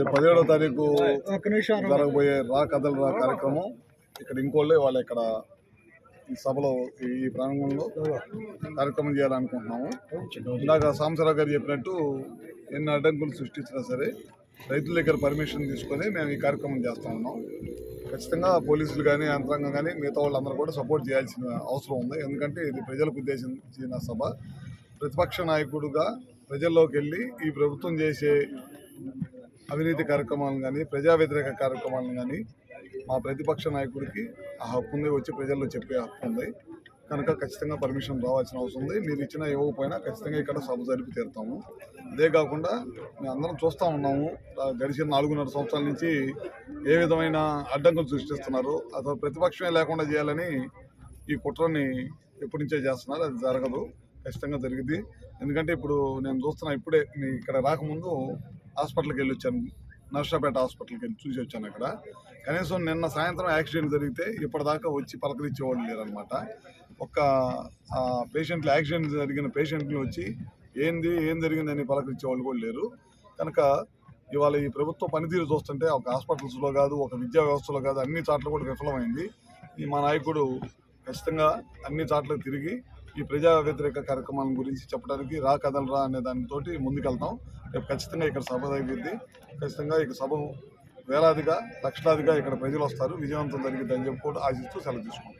రేపు పదిహేడో తారీఖు జరగబోయే రా కథలు రా కార్యక్రమం. ఇక్కడ ఇంకోళ్ళే వాళ్ళు ఇక్కడ ఈ సభలో ఈ ప్రాంగణంలో కార్యక్రమం చేయాలనుకుంటున్నాము. ఇందాక సాంబశివరావు గారు చెప్పినట్టు ఎన్ని అడ్డంకులు సృష్టించినా సరే రైతుల దగ్గర పర్మిషన్ తీసుకొని మేము ఈ కార్యక్రమం చేస్తా ఉన్నాం. ఖచ్చితంగా పోలీసులు కానీ యంత్రాంగం కానీ మిగతా వాళ్ళందరూ కూడా సపోర్ట్ చేయాల్సిన అవసరం ఉంది. ఎందుకంటే ఇది ప్రజలకు ఉద్దేశించిన సభ. ప్రతిపక్ష నాయకుడుగా ప్రజల్లోకి వెళ్ళి ఈ ప్రభుత్వం చేసే అవినీతి కార్యక్రమాలను కానీ ప్రజా వ్యతిరేక కార్యక్రమాలను కానీ మా ప్రతిపక్ష నాయకుడికి ఆ హక్కు ఉంది వచ్చి ప్రజల్లో చెప్పే హక్కు ఉంది. కనుక ఖచ్చితంగా పర్మిషన్ రావాల్సిన అవసరం ఉంది. మీరు ఇచ్చినా ఇవ్వకపోయినా ఖచ్చితంగా ఇక్కడ సభ జరిపి తీరుతాము. అదే కాకుండా మేము అందరం చూస్తూ ఉన్నాము. గడిచిన నాలుగున్నర సంవత్సరాల నుంచి ఏ విధమైన అడ్డంకులు సృష్టిస్తున్నారు. అసలు ప్రతిపక్షమే లేకుండా చేయాలని ఈ కుట్రని ఎప్పటి నుంచే చేస్తున్నారు. అది జరగదు. ఖచ్చితంగా జరిగింది. ఎందుకంటే ఇప్పుడు నేను చూస్తున్నా ఇప్పుడే మీ ఇక్కడ రాకముందు హాస్పిటల్కి వెళ్ళి వచ్చాను నర్సాపేట హాస్పిటల్కి వెళ్ళి చూసి వచ్చాను అక్కడ. కనీసం నిన్న సాయంత్రం యాక్సిడెంట్ జరిగితే ఇప్పటిదాకా వచ్చి పలకరించేవాళ్ళు లేరనమాట ఒక పేషెంట్లు యాక్సిడెంట్ జరిగిన పేషెంట్లు వచ్చి ఏంది ఏం జరిగిందని పలకరించే వాళ్ళు కూడా లేరు. కనుక ఇవాళ ఈ ప్రభుత్వ పనితీరు చూస్తుంటే ఒక హాస్పిటల్స్లో కాదు ఒక విద్యా వ్యవస్థలో కాదు అన్ని చాట్ల కూడా విఫలమైంది. ఈ మా నాయకుడు ఖచ్చితంగా అన్ని చాట్లకు తిరిగి ఈ ప్రజా వ్యతిరేక కార్యక్రమాల గురించి చెప్పడానికి రా కథలు రా అనే దానితోటి ముందుకెళ్తాం. రేపు ఖచ్చితంగా ఇక్కడ సభ జరిగింది ఖచ్చితంగా ఇక్కడ సభ వేలాదిగా లక్షలాదిగా ఇక్కడ ప్రజలు వస్తారు. విజయవంతం జరిగిందని చెప్పి కూడా ఆశిస్తూ సెలవు తీసుకుంటాం